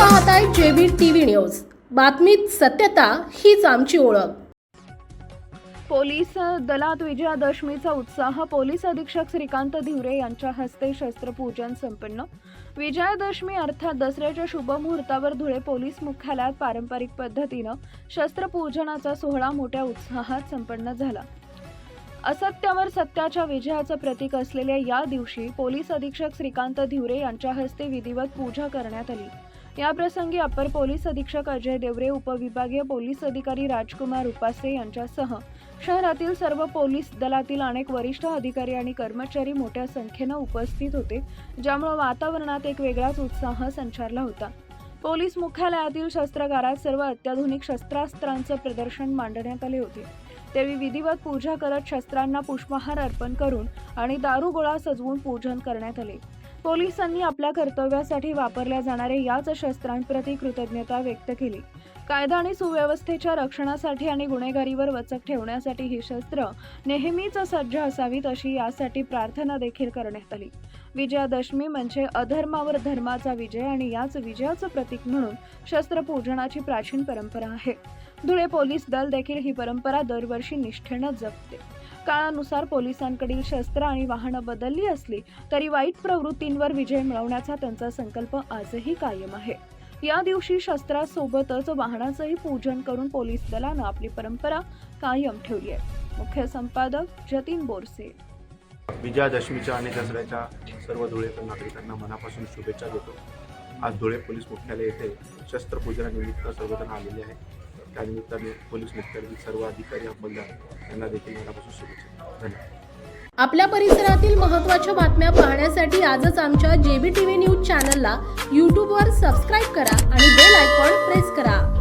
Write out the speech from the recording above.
पाहताय JB TV news. बातमीत सत्यता हीच आमची ओळख. पोलीस दलात विजयादशमीचा उत्साह पोलीस अधीक्षक श्रीकांत धिवरे यांच्या हस्ते शस्त्रपूजन संपन्न. विजयादशमी अर्थात दसऱ्याच्या शुभ मुहूर्तावर धुळे पोलीस मुख्यालयात पारंपरिक पद्धतीनं शस्त्रपूजनाचा सोहळा मोठ्या उत्साहात संपन्न झाला. असत्यावर सत्याच्या विजयाचं प्रतीक असलेल्या या दिवशी पोलीस अधीक्षक श्रीकांत धिवरे यांच्या हस्ते विधिवत पूजा करण्यात आली. याप्रसंगी अप्पर अपर पोलीस अधीक्षक अजय देवरे उपविभागीय पोलीस अधिकारी राजकुमार उपासे यांच्यासह शहरातील सर्व पोलीस दलातील अनेक वरिष्ठ अधिकारी आणि कर्मचारी मोठ्या संख्येनं उपस्थित होते ज्यामुळे वातावरणात एक वेगळाच उत्साह संचारला होता. पोलीस मुख्यालयातील शस्त्रागारात सर्व अत्याधुनिक शस्त्रास्त्रांचं प्रदर्शन मांडण्यात आले होते. त्यावेळी विधिवत पूजा करत शस्त्रांना पुष्पहार अर्पण करून आणि दारुगोळा सजवून पूजन करण्यात आले. पोलिसांनी आपल्या कर्तव्यासाठी वापरल्या जाणाऱ्या याच शस्त्रांप्रती कृतज्ञता व्यक्त केली. कायदा आणि सुव्यवस्थेच्या रक्षणासाठी आणि गुन्हेगारीवर वचक ठेवण्यासाठी ही शस्त्र नेहमीच सज्ज असावीत अशी यासाठी प्रार्थना देखील करण्यात आली. विजयादशमी म्हणजे अधर्मावर धर्माचा विजय आणि याच विजयाचं प्रतीक म्हणून शस्त्रपूजनाची प्राचीन परंपरा आहे. धुळे पोलीस दल देखील ही परंपरा दरवर्षी निष्ठेनं जपते. काळानुसार पोलिसांकडील शस्त्र आणि वाहनं बदलली असली तरी वाईट प्रवृत्तींवर विजय मिळवण्याचा त्यांचा संकल्प आजही कायम आहे. या दिवशी शस्त्रासोबतच वाहनाचंही पूजन करून पोलीस दलानं आपली परंपरा कायम ठेवली आहे. मुख्य संपादक जतीन बोरसे. विजयादशमीच्या आणि दसऱ्याच्या सर्व धुळेकर नागरिकांना मनापासून शुभेच्छा देतो. आज धुळे पोलीस मुख्यालय येथे शस्त्रपूजनानिमित्त सर्वजण आलेले आहेत. त्यानिमित्ताने पोलीस मुख्यालयातील सर्व अधिकारी अंमलदार यांना देखील मनापासून शुभेच्छा. धन्यवाद. आपल्या परिसरातील महत्त्वाच्या बातम्या पाहण्यासाठी आजच आमच्या जेबी टीव्ही न्यूज चॅनलला यूट्यूबवर सबस्क्राईब करा आणि बेल आयकॉन प्रेस करा.